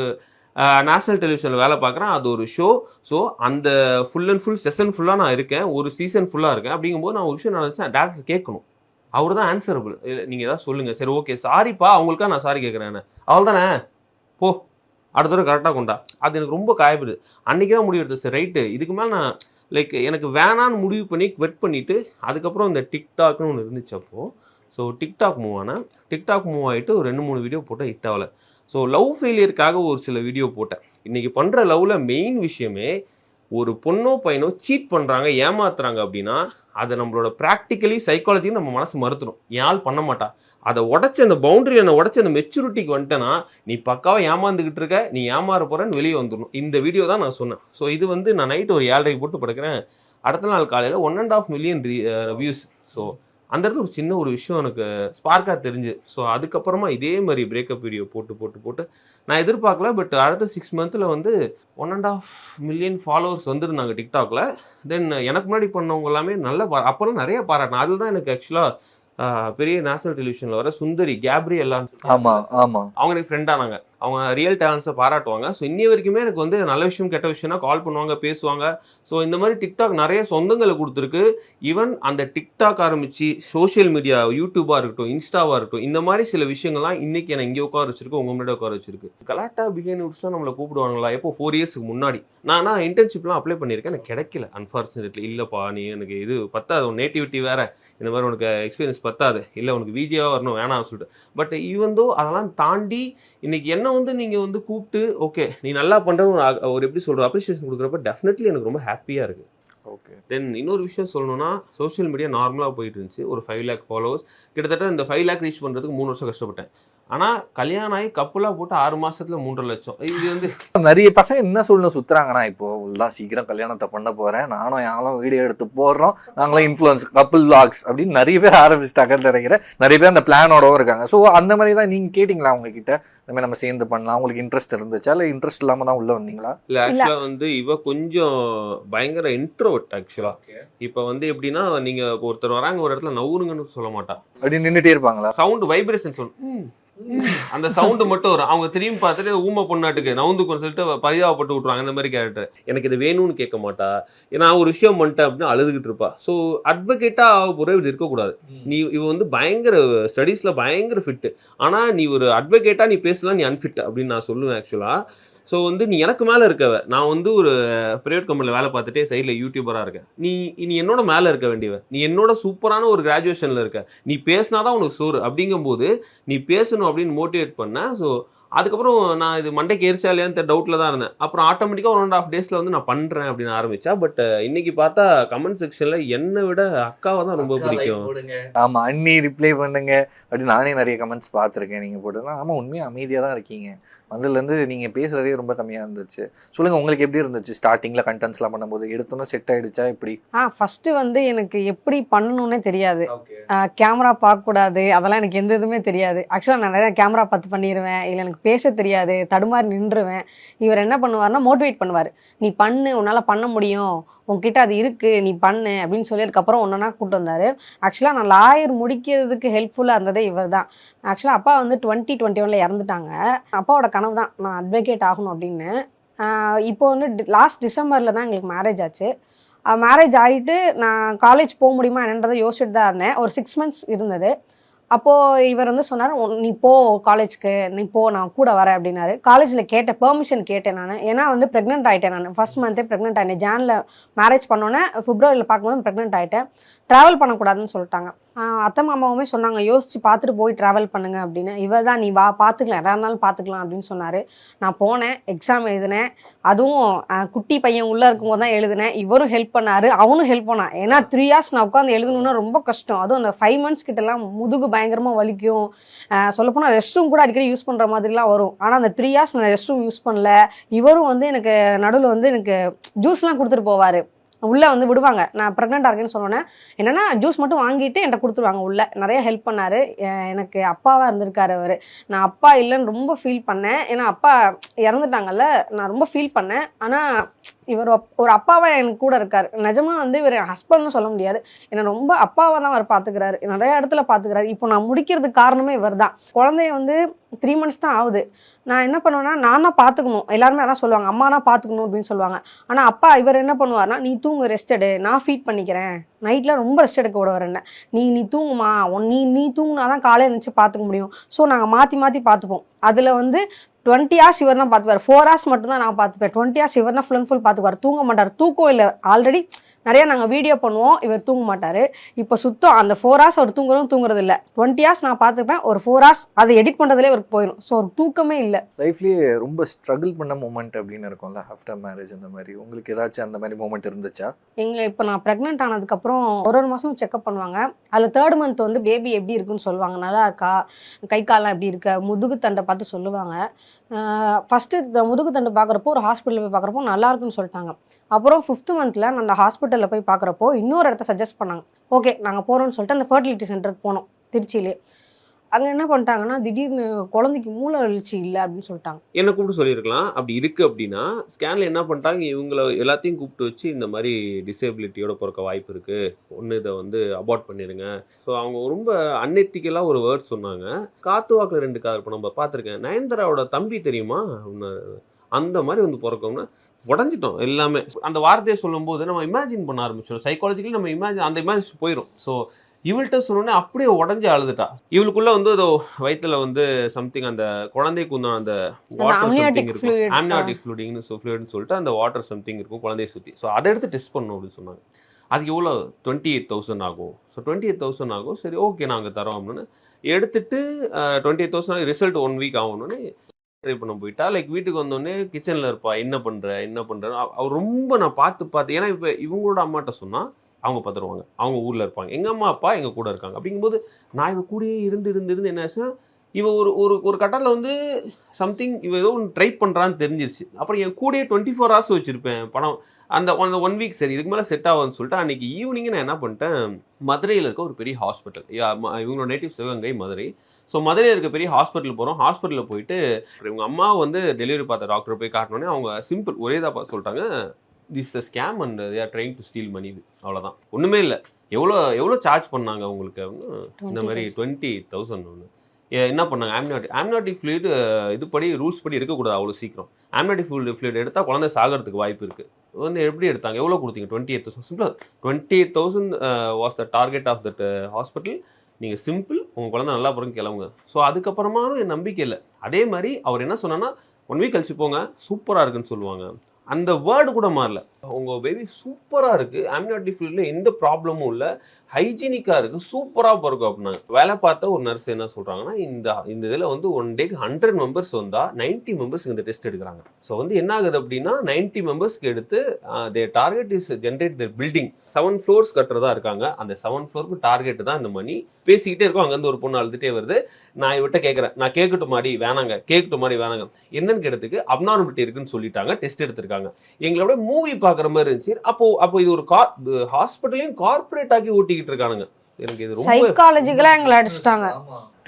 நேஷனல் டெலிவிஷனில் வேலை பார்க்குறேன். அது ஒரு ஷோ ஸோ அந்த ஃபுல் அண்ட் ஃபுல் செஷன் ஃபுல்லாக நான் இருக்கேன். ஒரு சீசன் ஃபுல்லாக இருக்கேன். அப்படிங்கும்போது நான் ஒரு விஷயம் நினச்சேன் டேரக்டர் கேட்கணும். அவர் தான் ஆன்சரபிள் நீங்கள் ஏதாவது சொல்லுங்கள் சரி ஓகே சாரிப்பா அவங்களுக்கா நான் சாரி கேட்குறேன் அவள் தானே போ. அடுத்த தடவை கரெக்டாக கொண்டா. அது எனக்கு ரொம்ப காயப்படுது. அன்றைக்கி தான் முடிவு எடுத்தது. சரி ரைட்டு இதுக்கு மேலே நான் லைக் எனக்கு வேணான்னு முடிவு பண்ணி வெட் பண்ணிவிட்டு அதுக்கப்புறம் இந்த டிக்டாக்னு ஒன்று இருந்துச்சு அப்போது ஸோ டிக்டாக் மூவ் ஆனேன் டிக்டாக் மூவ் ஆகிட்டு ஒரு ரெண்டு மூணு வீடியோ போட்டேன் ஹிட் ஆகலை. ஸோ லவ் ஃபெயிலியருக்காக ஒரு சில வீடியோ போட்டேன். இன்றைக்கி பண்ணுற லவ்வில் மெயின் விஷயமே ஒரு பொண்ணோ பையனோ சீட் பண்ணுறாங்க ஏமாத்துறாங்க அப்படின்னா அதை நம்மளோட ப்ராக்டிக்கலி சைக்காலஜியும் நம்ம மனசு மறுத்துடும். யாழ் பண்ண மாட்டா. அதை உடச்சி அந்த பவுண்டரி என்னை உடச்சி அந்த மெச்சூரிட்டிக்கு வந்துட்டேன்னா நீ பக்காவாக ஏமாந்துக்கிட்டு இருக்க நீ ஏமாற போகிறேன்னு வெளியே வந்துடணும். இந்த வீடியோ தான் நான் சொன்னேன். ஸோ இது வந்து நான் நைட்டு ஒரு ஏழரைக்கு போட்டு படுக்கிறேன். அடுத்த நாள் காலையில் one and half million views so அந்த இடத்துல ஒரு சின்ன ஒரு விஷயம் எனக்கு ஸ்பார்க்காக தெரிஞ்சு. ஸோ அதுக்கப்புறமா இதே மாதிரி பிரேக்கப் வீடியோ போட்டு போட்டு போட்டு நான் எதிர்பார்க்கல. பட் அடுத்த சிக்ஸ் மந்த்தில் வந்து one and half million followers வந்திருந்தாங்க டிக்டாக்ல தென் எனக்கு முன்னாடி பண்ணவங்க எல்லாமே நல்ல அப்போல்லாம் நிறைய பாராட்டினேன் அதில் தான் எனக்கு ஆக்சுவலாக பெரிய நேஷனல் டெலிவிஷனில் வர சுந்தரி கேப்ரி எல்லாம் ஆமா ஆமா. அவங்க எனக்கு ஃப்ரெண்டானாங்க அவங்க ரியல் டேலண்ட்ஸை பாராட்டுவாங்க. ஸோ இன்னி வரைக்குமே எனக்கு வந்து நல்ல விஷயம் கெட்ட விஷயம்னா கால் பண்ணுவாங்க பேசுவாங்க. ஸோ இந்த மாதிரி டிக்டாக் நிறைய சொந்தங்களை கொடுத்துருக்கு. ஈவன் அந்த டிக்டாக் ஆரம்பித்து சோஷியல் மீடியா யூடியூபாக இருக்கட்டும் இன்ஸ்டாவாக இருக்கட்டும் இந்த மாதிரி சில விஷயங்கள்லாம் இன்றைக்கி நான் இங்கே உட்கார வச்சிருக்கு உங்கள் முன்னாடி உட்கார வச்சிருக்கு. கலாட்டா பிஹேவியர்ஸ்லாம் நம்மளை கூப்பிடுவாங்களா எப்போ? ஃபோர் இயர்ஸ்க்கு முன்னாடி. நான் நான் இன்டர்ன்ஷிப்லாம் அப்ளை பண்ணியிருக்கேன். எனக்கு கிடைக்கல அன்ஃபார்ச்சுனேட்லி இல்லைப்பா நீ எனக்கு இது பத்தாது. நேட்டிவிட்டி வேறு. இந்த மாதிரி உனக்கு எக்ஸ்பீரியன்ஸ் பத்தாது. இல்லை உனக்கு விஜியாக வரணும் வேணாம் சொல்லிட்டு. பட் ஈவந்தோ அதெல்லாம் தாண்டி இன்னைக்கு என்ன வந்து நீங்கள் வந்து கூப்பிட்டு ஓகே நீ நல்லா பண்ணுற ஒரு அ- ஒரு எப்படி சொல்கிற அப்ரிஷியேஷன் கொடுக்குறப்ப டெஃபினெட்லி எனக்கு ரொம்ப ஹாப்பியாக இருக்குது ஓகே தென் இன்னொரு விஷயம் சொல்லணும்னா சோஷியல் மீடியா நார்மலாக போயிட்டு இருந்துச்சு. ஒரு ஃபைவ் லேக் ஃபாலோவர்ஸ் கிட்டத்தட்ட இந்த ஃபைவ் லேக் ரீச் பண்ணுறதுக்கு மூணு வருஷம் கஷ்டப்பட்டேன். ஆனால் கல்யாணம் ஆகி கப்பலாக போட்டு ஆறு மாசத்துல மூன்றரை லட்சம். இது வந்து நிறைய பசங்க என்ன சூழ்நிலை சுத்துறாங்கன்னா இப்போ எல்லாம் சீக்கிரம் கல்யாணத்தை பண்ண போறேன். நானும் யாரும் வீடியோ எடுத்து போடுறோம். நாங்களும் இன்ஃப்ளூயன்ஸ் கப்புள் vlogs அப்படின்னு நிறைய பேர் ஆரம்பிச்சிட்டாங்கன்னு நினைக்கிறேன் நிறைய பேர் அந்த பிளானோடவும் இருக்காங்க. ஸோ அந்த மாதிரி தான் நீங்க கேட்டிங்களா அவங்க கிட்ட இந்த மாதிரி நம்ம சேர்ந்து பண்ணலாம். உங்களுக்கு இன்ட்ரெஸ்ட் இருந்துச்சா? இல்லை இன்ட்ரெஸ்ட் இல்லாம தான் உள்ள வந்தீங்களா? இல்ல ஆக்சுவலாக வந்து இவ கொஞ்சம் பயங்கர இன்ட்ரோவர்ட் ஆக்சுவலாக இப்போ வந்து எப்படின்னா நீங்க இப்போ ஒருத்தர் வராங்க ஒரு இடத்துல நவுருங்கன்னு சொல்ல மாட்டா. அப்படி நின்றுட்டே இருப்பாங்களா? சவுண்ட் வைப்ரேஷன் சொல்லணும். அந்த சவுண்டு மட்டும் வரும். அவங்க திரும்பி பார்த்துட்டு ஊமை பொண்ணாட்டுக்கு நவுந்துக்குன்னு சொல்லிட்டு பரிதாபப்பட்டு விட்ருவாங்க இந்த மாதிரி கேரக்டர் எனக்கு இது வேணும்னு கேட்க மாட்டா. நான் ஒரு விஷயம் பண்ணிட்டேன் அப்படின்னு அழுதுகிட்டு இருப்பா. ஸோ அட்வொகேட்டா ஆக போகிற இது இருக்கக்கூடாது. நீ இவ வந்து பயங்கர ஸ்டடீஸ்ல பயங்கர ஃபிட்டு ஆனா நீ ஒரு அட்வொகேட்டா நீ பேசலாம் நீ அன்ஃபிட் அப்படின்னு நான் சொல்லுவேன் ஆக்சுவலா ஸோ வந்து நீ எனக்கு மேலே இருக்கவ நான் வந்து ஒரு ப்ரைவேட் கம்பெனியில் வேலை பார்த்துட்டே சைடில் யூடியூபராக இருக்கேன். நீ நீ என்னோட மேலே இருக்க வேண்டியவ நீ என்னோட சூப்பரான ஒரு கிராஜுவேஷனில் இருக்க நீ பேசினா தான் உனக்கு சோறு. அப்படிங்கும்போது நீ பேசணும் அப்படின்னு மோட்டிவேட் பண்ண ஸோ அதுக்கப்புறம் நான் இது மண்டைக்கு எரிச்சா இல்லையான்னு டவுட்ல தான் இருந்தேன். அப்புறம் ஆட்டோமேட்டிக்காக ஒன் அண்ட் ஆஃப் டேஸ்ல வந்து நான் பண்றேன் அப்படின்னு ஆரம்பிச்சா பட் இன்னைக்கு பார்த்தா கமெண்ட் செக்ஷன்ல என்னை விட அக்காவை தான் ரொம்ப பிடிக்கும். ஆமா அண்ணி ரிப்ளை பண்ணுங்க. அப்படி நானே நிறைய கமெண்ட்ஸ் பார்த்துருக்கேன் நீங்க போட்டதுலாம். ஆமா உண்மையா அமைதியா தான் இருக்கீங்க. அதுல இருந்து நீங்க பேசுறதே ரொம்ப கம்மியா இருந்துச்சு. சொல்லுங்க உங்களுக்கு எப்படி இருந்துச்சு ஸ்டார்டிங்ல கண்டென்ட்ஸ்லாம் பண்ணும்போது? எடுத்தோன்னே செட் ஆயிடுச்சா எப்படி? ஆ ஃபர்ஸ்ட் வந்து எனக்கு எப்படி பண்ணணும்னே தெரியாது. கேமரா பார்க்கக்கூடாது. அதெல்லாம் எனக்கு எந்த இதுவுமே தெரியாது. ஆக்சுவலாக நான் நிறைய கேமரா பார்த்து பண்ணிடுவேன் இல்லை எனக்கு பேச தெரியாது தடுமாறி நின்றுவேன். இவர் என்ன பண்ணுவார்னா மோட்டிவேட் பண்ணுவார். நீ பண்ணு உன்னால் பண்ண முடியும். உன்கிட்ட அது இருக்குது நீ பண்ணு அப்படின்னு சொல்லி அதுக்கப்புறம் ஒன்றுனா கூப்பிட்டு வந்தார். ஆக்சுவலாக நான் லாயர் முடிக்கிறதுக்கு ஹெல்ப்ஃபுல்லாக இருந்ததே இவர் தான் ஆக்சுவலாக அப்பா வந்து டுவெண்ட்டி டுவெண்ட்டி ஒனில் இறந்துட்டாங்க. அப்பாவோட கனவு தான். நான் அட்வொகேட் ஆகணும் அப்படின்னு. இப்போ வந்து லாஸ்ட் டிசம்பரில் தான் எங்களுக்கு மேரேஜ் ஆச்சு. மேரேஜ் ஆகிட்டு நான் காலேஜ் போக முடியுமா என்னன்றதை யோசிச்சுட்டு தான் இருந்தேன். ஒரு சிக்ஸ் மந்த்ஸ் இருந்தது. அப்போது இவர் வந்து சொன்னார் "உன் நீ போ காலேஜ்க்கு நீ போ நான் கூட வரேன் அப்படின்னாரு. காலேஜில் கேட்டேன் பெர்மிஷன் கேட்டேன் நான். ஏன்னா வந்து ப்ரெக்னென்ட் ஆகிட்டேன் நான். ஃபஸ்ட் மந்த்தே ப்ரெக்னென்ட் ஆகிட்டேன் ஜானில் மேரேஜ் பண்ணோன்னே ஃபிப்ரவரியில் பார்க்கும்போது ப்ரெக்னென்ட் ஆகிட்டேன் ட்ராவல் பண்ணக்கூடாதுன்னு சொல்லிட்டாங்க. அத்தை மாமாவுமே சொன்னாங்க யோசிச்சு பார்த்துட்டு போய் ட்ராவல் பண்ணுங்க அப்படின்னு. இவர் தான் நீ வா பார்த்துக்கலாம் எதா இருந்தாலும் பார்த்துக்கலாம் அப்படின்னு சொன்னார். நான் போனேன் எக்ஸாம் எழுதினேன். அதுவும் குட்டி பையன் உள்ளே இருக்கும்போது தான் எழுதினேன். இவரும் ஹெல்ப் பண்ணாரு அவனும் ஹெல்ப் பண்ணான். ஏன்னா த்ரீ இயர்ஸ் நான் உட்காந்து எழுதணும்னா ரொம்ப கஷ்டம். அதுவும் அந்த ஃபைவ் மந்த்ஸ் கிட்டலாம் முதுகு பயங்கரமாக வலிக்கும். சொல்லப்போனால் ரெஸ்ட் ரூம் கூட அடிக்கடி யூஸ் பண்ணுற மாதிரிலாம் வரும். ஆனால் அந்த த்ரீ இயர்ஸ் நான் ரெஸ்ட் ரூம் யூஸ் பண்ணல. இவரும் வந்து எனக்கு நடுவில் வந்து எனக்கு ஜூஸ்லாம் கொடுத்துட்டு போவார். உள்ளே வந்து விடுவாங்க. நான் ப்ரெக்னெண்ட்டாக இருக்கேன்னு சொன்னோன்னே என்னென்னா ஜூஸ் மட்டும் வாங்கிட்டு என்கிட்ட கொடுத்துருவாங்க உள்ளே. நிறைய ஹெல்ப் பண்ணார். எனக்கு அப்பாவாக இருந்திருக்காரு அவர். நான் அப்பா இல்லைன்னு ரொம்ப ஃபீல் பண்ணேன். ஏன்னா அப்பா இறந்துட்டாங்கல்ல நான் ரொம்ப ஃபீல் பண்ணேன். ஆனால் இவர் ஒரு அப்பாவாக எனக்கு கூட இருக்கார். நிஜமா வந்து இவர் ஹஸ்பண்ட்னு சொல்ல முடியாது. என்னை ரொம்ப அப்பாவாக தான் அவர் பார்த்துக்கிறாரு. நிறைய இடத்துல பார்த்துக்கிறாரு. இப்போ நான் முடிக்கிறதுக்கு காரணமே இவர் தான் குழந்தைய வந்து த்ரீ மந்த்ஸ் தான் ஆகுது. நான் என்ன பண்ணுவேன்னா நான் தான் பார்த்துக்கணும் எல்லாருமே அதான் சொல்லுவாங்க. அம்மா தான் பார்த்துக்கணும் அப்படின்னு சொல்லுவாங்க. ஆனால் அப்பா இவர் என்ன பண்ணுவார்னா நீ தூங்கு ரெஸ்ட் எடு. நான் ஃபீட் பண்ணிக்கிறேன். நைட்டில் ரொம்ப ரெஸ்ட் எடுக்க விட என்ன. நீ நீ தூங்குமா? உன் நீ நீ தூங்குனா தான் காலையில் இருந்துச்சு பார்த்துக்க முடியும். ஸோ நாங்கள் மாற்றி மாற்றி பார்த்துப்போம் அதில் வந்து டுவெண்ட்டி ஹார்ஸ் இவர் தான் பார்த்துப்பார் ஃபோர் ஹார்ஸ் மட்டும் தான் நான் பார்த்துப்பேன் டுவெண்ட்டி ஹார்ஸ் இவர் தான் ஃபுல் அண்ட் ஃபுல் பார்த்துக்குவார் தூங்க மாட்டார். தூக்கம் இல்லை. ஆல்ரெடி நிறைய நாங்கள் வீடியோ பண்ணுவோம். இவர் தூங்க மாட்டார். இப்போ சுத்தம் அந்த ஃபோர் ஹார்ஸ் அவர் தூங்குறதும் தூங்குறது இல்லை டுவெண்ட்டி ஹார்ஸ் நான் பார்த்துப்பேன். ஒரு ஃபோர் ஹார்ஸ் அதை எடிட் பண்ணுறதுலே அவருக்கு போயிடும் ஸோ ஒரு தூக்கமே இல்லை. லைஃப்லயே ரொம்ப ஸ்ட்ரகிள் பண்ண மூமெண்ட் அப்படின்னு இருக்கும்ல. ஆஃப்டர் மேரேஜ் அந்த மாதிரி. உங்களுக்கு ஏதாச்சும் அந்த மாதிரி மூமெண்ட் இருந்துச்சா? எங்களை இப்போ நான் ப்ரெக்னென்ட் ஆனதுக்கப்புறம் ஒரு ஒரு மாதம் செக்அப் பண்ணுவாங்க. அதில் தேர்ட் மந்த் வந்து பேபி எப்படி இருக்குன்னு சொல்லுவாங்க. நல்லா இருக்கா? கை கால்லாம் எப்படி இருக்கு? முதுகு தண்டை பார்த்து சொல்லுவாங்க. ஃபஸ்ட்டு முதுகு தண்டு பார்க்குறப்போ ஒரு ஹாஸ்பிட்டலில் போய் பார்க்குறப்போ நல்லா இருக்குன்னு சொல்லிட்டாங்க. அப்புறம் ஃபிஃப்த் மந்த்தில் நான் அந்த ஹாஸ்பிட்டலில் போய் பார்க்குறப்போ இன்னொரு இடத்த சஜஸ்ட் பண்ணாங்க. ஓகே நாங்கள் போகிறோம்னு சொல்லிட்டு அந்த ஃபர்டிலிட்டி சென்டருக்கு போனோம் திருச்சியிலே. அங்கே என்ன பண்ணிட்டாங்கன்னா திடீர்னு குழந்தைக்கு மூளை எழுச்சி இல்லை அப்படின்னு சொல்லிட்டாங்க. என்ன கூப்பிட்டு சொல்லியிருக்கலாம். அப்படி இருக்கு அப்படின்னா ஸ்கேன்ல என்ன பண்ணிட்டாங்க இவங்களை எல்லாத்தையும் கூப்பிட்டு வச்சு இந்த மாதிரி டிசேபிலிட்டியோட பிறக்க வாய்ப்பு இருக்கு. ஒன்று இதை வந்து அபார்ட் பண்ணிடுங்க. ஸோ அவங்க ரொம்ப அன்எத்திக்கலாக ஒரு வேர்ட் சொன்னாங்க. காத்து வாக்கில் ரெண்டு கார் இப்போ நம்ம பார்த்துருக்கேன் நயன்தாராவோட தம்பி தெரியுமா? அந்த மாதிரி வந்து பிறக்கோம்னா உடஞ்சிட்டோம் எல்லாமே. அந்த வார்த்தையை சொல்லும்போது நம்ம இமேஜின் பண்ண ஆரம்பிச்சோம் சைக்காலஜிக்கலி நம்ம இமேஜின் அந்த இமேஜ் போயிடும் ஸோ இவள்கிட்ட சொன்னோன்னே அப்படியே உடஞ்சி அழுதுட்டா. இவளுக்குள்ள வந்து ஏதோ வயித்துல வந்து சம்திங் அந்த குழந்தைக்கு உண்டான அந்த வாட்டர் சம்திங் இருக்கும். fluid, ஆ. ஆம்னியாட்டிக் ஃப்ளூடிங்னு ஃப்ளூயிட்னு சொல்லிட்டு அந்த வாட்டர் சம்திங் இருக்கும் குழந்தைய சுற்றி ஸோ அதை எடுத்து டெஸ்ட் பண்ணணும் அப்படின்னு சொன்னாங்க. அதுக்கு எவ்வளோ? டுவெண்ட்டி எயிட் தௌசண்ட் ஆகும். ஸோ டுவெண்ட்டி எயிட் தௌசண்ட் ஆகும். சரி ஓகே நாங்கள் தரோம் அப்படின்னு எடுத்துட்டு twenty eight thousand result one week ஆகணும்னு ட்ரை பண்ண போயிட்டா. லைக் வீட்டுக்கு வந்தோடனே கிச்சனில் இருப்பா. என்ன பண்ணுற என்ன பண்ணுற அவர் ரொம்ப நான் பார்த்து பார்த்து ஏன்னா இப்போ இவங்களோட அம்மாட்ட சொன்னால் அவங்க பார்த்துருவாங்க. அவங்க ஊரில் இருப்பாங்க. எங்கள் அம்மா அப்பா எங்கள் கூட இருக்காங்க. அப்படிங்கும்போது நான் இவ கூடயே இருந்து இருந்து இருந்து என்ன ஆச்சுன்னா இவ ஒரு ஒரு ஒரு கட்டத்தில் வந்து சம்திங் இவ ஏதோ ஒன்று ட்ரை பண்ணுறான்னு தெரிஞ்சிருச்சு. அப்புறம் என் கூடயே டுவெண்ட்டி ஃபோர் ஹவர்ஸ் வச்சுருப்பேன் பணம். அந்த ஒன் ஒன் வீக் சரி இதுக்கு மேலே செட் ஆகும்னு சொல்லிட்டு அன்றைக்கி ஈவினிங் நான் என்ன பண்ணிட்டேன் மதுரையில் இருக்க ஒரு பெரிய ஹாஸ்பிட்டல் இவங்களோட நேட்டிவ் சிவகங்கை மதுரை. ஸோ மதுரையில் இருக்க பெரிய ஹாஸ்பிட்டல் போகிறோம் ஹாஸ்பிட்டலில் போயிட்டு இவங்க அம்மா வந்து டெலிவரி பார்த்த டாக்டர் போய் காட்டினோன்னே அவங்க சிம்பிள் ஒரே தான் பார்த்து சொல்லிட்டாங்க this the scam and they are trying to steal money அவ்வளோதான் ஒன்றுமே இல்லை. எவ்வளோ எவ்வளோ சார்ஜ் பண்ணாங்க உங்களுக்கு இந்த மாதிரி டுவெண்ட்டி தௌசண்ட் ஒன்று என்ன பண்ணாங்க? ஆம்னாட்டிக் ஆம்னாட்டிக் ஃப்ளூயிட் இது படி ரூல்ஸ் படி எடுக்கக்கூடாது அவ்வளோ சீக்கிரம். ஆம்னாட்டிக் ஃப்ளூயிட் ஃப்ளூயிட் எடுத்தால் குழந்தை சாகிறதுக்கு வாய்ப்பு இருக்குது வந்து எப்படி எடுத்தாங்க? எவ்வளோ கொடுத்தீங்க? Twenty eight thousand simple twenty eight thousand was the target of that hospital நீங்கள் சிம்பிள் உங்கள் குழந்தை நல்லா பிறகு கிளம்புங்க. ஸோ அதுக்கப்புறமாலும் என் நம்பிக்கை இல்லை. அதே மாதிரி அவர் என்ன சொன்னான்னா ஒன் வீக் கழிச்சு போங்க. சூப்பராக இருக்குன்னு சொல்லுவாங்க. அந்த வேர்டு கூட மாறல. உங்கள் பேபி சூப்பராக இருக்குது ஆம்னியாட்டிக் ஃபீல்டில் எந்த ப்ராப்ளமும் இல்லை. ஹைஜீனிக்காக இருக்குது சூப்பராக பிறக்கும் அப்படின்னாங்க. வேலை பார்த்த ஒரு நர்ஸ் என்ன சொல்கிறாங்கன்னா இந்த இந்த இதில் வந்து ஒன் டேக்கு ஹண்ட்ரட் மெம்பர்ஸ் வந்தால் நைன்ட்டி மெம்பர்ஸ் இந்த டெஸ்ட் எடுக்கிறாங்க. ஸோ வந்து என்ன ஆகுது அப்படின்னா 90 மெம்பர்ஸ்க்கு எடுத்து they target is generate that building seven floors கட்டுறதா இருக்காங்க. அந்த செவன் ஃப்ளோருக்கு டார்கெட் தான் இந்த மணி பேசிக்கிட்டே இருக்கும். அங்கேருந்து ஒரு பொண்ணு அழுதுகிட்டே வருது. நான் இவட்ட கேட்குறேன். நான் கேட்கட்டும் மாடி வேணாங்க. கேட்கட்டும் மாதிரி வேணாங்க. என்னன்னு கேட்டதுக்கு அப்நார்மலிட்டி இருக்குன்னு சொல்லிட்டாங்க. டெஸ்ட் எடுத்திருக்காங்க. எங்களோட மூவி பார்க்குற மாதிரி இருந்துச்சு. அப்போ அப்போ இது ஒரு கார் ஹாஸ்பிட்டலையும் கார்ப்பரேட் ஆக்கி ஓட்டிக்கிட்டு இருக்கானுங்க. எனக்கு இது ரொம்ப சைக்காலஜிக்கலா எங்களை அடிச்சிட்டாங்க.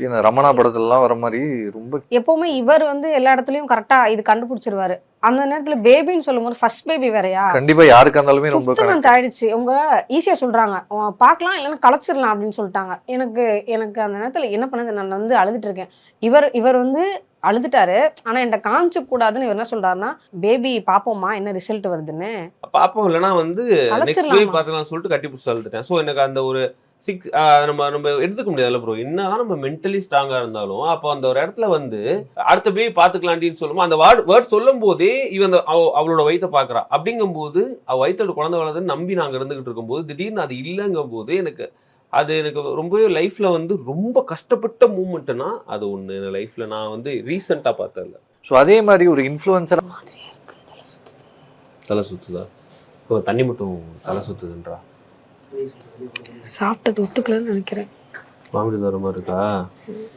இந்த ரமணா படத்துலலாம் வர மாதிரி ரொம்ப எப்பவுமே இவர் வந்து எல்லா இடத்துலயும் கரெக்டா இது கண்டுபிடிச்சிருவாரு. அந்த நேரத்துல பேபின்னு சொல்லும்போது ஃபர்ஸ்ட் பேபி வேறயா? கண்டிப்பா யாருக்கா இருந்தாலுமே ரொம்ப மந்த் ஆயிடுச்சு. உங்க ஈஸியா சொல்றாங்க உன் பார்க்கலாம் இல்லைன்னா கலைச்சிடலாம் அப்படின்னு சொல்லிட்டாங்க. எனக்கு எனக்கு அந்த நேரத்துல என்ன பண்ணது நான் வந்து அழுதுட்டு இருக்கேன். இவர் இவர் வந்து அழுதுட்டாரு. ஆனா என்கிட்ட காமிச்சு கூடாதுன்னு இவர் என்ன சொல்றாருன்னா பேபி பாப்போமா என்ன ரிசல்ட் வருதுன்னு? பாப்போம் இல்லைன்னா வந்து நெக்ஸ்ட் பார்த்துக்கலாம் சொல்லிட்டு கட்டி பிடிச்சி அழுதுட்டேன் ஸோ எனக்கு அந்த ஒரு சிக்ஸ் நம்ம நம்ம எடுத்துக்க முடியாதுல்ல ப்ரோ என்னதான் நம்ம மென்டலி ஸ்ட்ராங்கா இருந்தாலும் அப்போ அந்த ஒரு இடத்துல வந்து அடுத்த பேய் பார்த்துக்கலாண்டின்னு சொல்லும்போது அந்த வேர்ட் வேர்ட் சொல்லும் போதே இவன் அவளோட வயித்தை பார்க்கறா அப்படிங்கும்போது அவ வயித்தோட குழந்தை வளர்ந்து நம்பி நாங்க இருந்துகிட்டு இருக்கும்போது திடீர்னு அது இல்லைங்கும் போது எனக்கு அது எனக்கு ரொம்பவே லைஃப்ல வந்து ரொம்ப கஷ்டப்பட்ட மூமெண்ட்னா அது ஒண்ணு என் லைஃப்ல நான் வந்து ரீசெண்டா பார்த்ததில்ல. ஸோ அதே மாதிரி ஒரு இன்ஃப்ளூயன்சர் தலை சுத்துதா. இப்போ தண்ணி மட்டும் தலை சுத்துதுன்றா? சாப்பிட்டது ஒத்துக்கலன்னு நினைக்கிறேன். வாமிட் வர மாதிரி இருக்கா?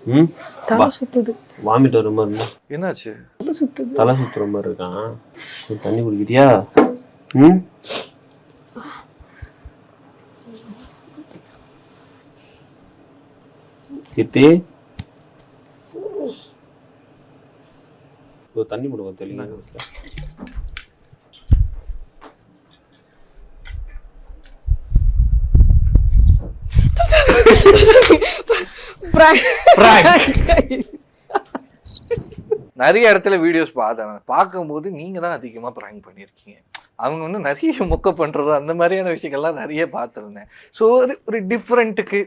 ம். தலை சுத்துது. வாமிட் வர மாதிரி இருந்தா? என்னாச்சு? தலை சுத்துது. தலை சுத்துற மாதிரி இருக்கான் தண்ணி குடிக்கிறியா? ம்? கித்தி ஒரு தண்ணி மட்டும் தெளிங்க நிறைய இடத்துல வீடியோஸ் பார்த்தேன். பார்க்கும்போது நீங்க தான் அதிகமா ப்ராங்க் பண்ணியிருக்கீங்க. அவங்க வந்து நிறைய மொக்க பண்றது அந்த மாதிரியான விஷயங்கள்லாம் நிறைய பார்த்துருந்தேன். ஸோ ஒரு ஒரு டிஃப்ரெண்ட்டுக்கு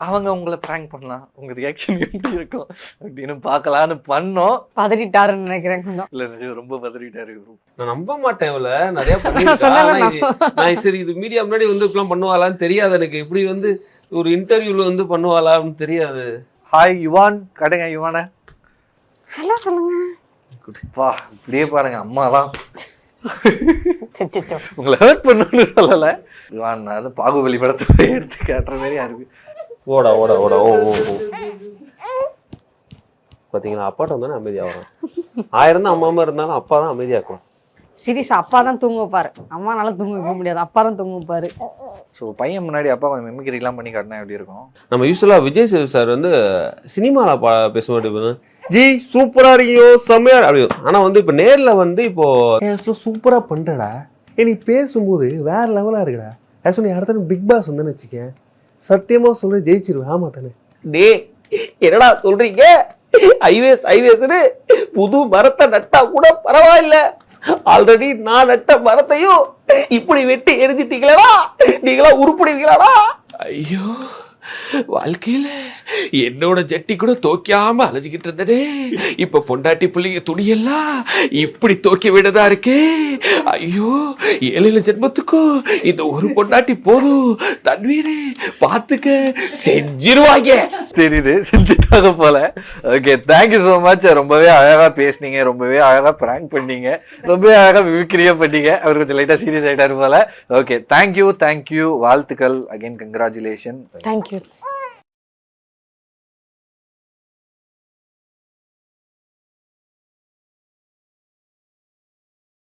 அவங்க உங்களை ப்ராங்க் பண்ணலாம். உங்க ரியாக்ஷன் எப்படி இருக்கும்? அப்படின்னு பார்க்கலான்னு பண்ணோம். பதறிட்டாருன்னு நினைக்கிறேன் இல்ல நிஜம் ரொம்ப பதறிட்டாரு. நான் நம்ப மாட்டேன் இவள. நிறைய நான் சரி இது மீடியா முன்னாடி வந்து இப்படிலாம் பண்ணுவாளான்னு தெரியாது எனக்கு. இப்படி வந்து ஒரு இன்டர்வியூல வந்து பண்ணுவாளான்னு தெரியாது. ஹாய் யுவான் கடைங்க யுவான ஹலோ சொல்லுங்க. வா இப்படியே பாருங்க அம்மா தான். உங்களை ஹர்ட் பண்ணணும்னு சொல்லலை. யுவான் வந்து பாகுபலி படத்தை எடுத்து காட்டுற மாதிரி இருக்கு. ஓடா ஓடா ஓடா ஓ ஓ ஓ. பாத்தீங்களா அப்பாட்ட வந்தானே அமைதியா வரும். ஆயிரம் தான் அம்மா அம்மா இருந்தாலும் அப்பா தான் அமைதியாக்கும் சீரியஸா அப்பா தான் தூங்க வைப்பாரு அம்மானால தூங்க வைக்க முடியாது. அப்பா தான் தூங்க வைப்பாரு ஸோ பையன் முன்னாடி அப்பா கொஞ்சம் மெமிக்ரிலாம் பண்ணி காட்டினா எப்படி இருக்கும்? நம்ம யூஸ்வலா விஜய் சேது சார் வந்து சினிமால பா பேசும்போது ஜி சூப்பரா இருக்கியோ செம்மையா அப்படி ஆனா வந்து இப்ப நேர்ல வந்து இப்போ சூப்பரா பண்றடா. நீ பேசும்போது வேற லெவலா இருக்குடா. ஆக்சுவலி அடுத்த டைம் பிக் பாஸ் வந்தேன்னு வச்சுக்கேன். சத்தியமா சொல்றேன் ஜெயிச்சிருவேன். ஆமா தானே. டே என்னடா சொல்றீங்க? ஐவேஸ் ஐவேஸ்னு புது மரத்தை நட்டா கூட பரவாயில்ல. ஆல்ரெடி நான் நட்ட மரத்தையும் இப்படி வெட்டி எரிஞ்சிட்டீங்களா நீங்களா உருப்பிடுவீங்களாடா? ஐயோ. வாழ்க்கையில என்னோட ஜட்டி கூட தோக்காம அலைஞ்சுக்கிட்டு இருந்ததே இப்ப பொண்டாட்டி புள்ளிங்க துணியெல்லாம் இப்படி தோக்கி விடதா இருக்கே. ஐயோ ஏழு ஜென்மத்துக்கும் இந்த ஒரு பொண்டாட்டி போதும். தன்வீரே பாத்துக்க செஞ்சிருவாங்க. தெரியுது செஞ்சுட்டாங்க போல. ஓகே தேங்க்யூ ஸோ மச் ரொம்பவே அழகா பேசுனீங்க ரொம்பவே அழகா ப்ராங்க் பண்ணீங்க ரொம்பவே அழகா விக்ரியா பண்ணீங்க. அவர் கொஞ்சம் லைட்டா சீரியஸ் ஆயிட்டாரு போல. Okay thank you thank you வாழ்த்துக்கள். Again congratulation thank you Привет.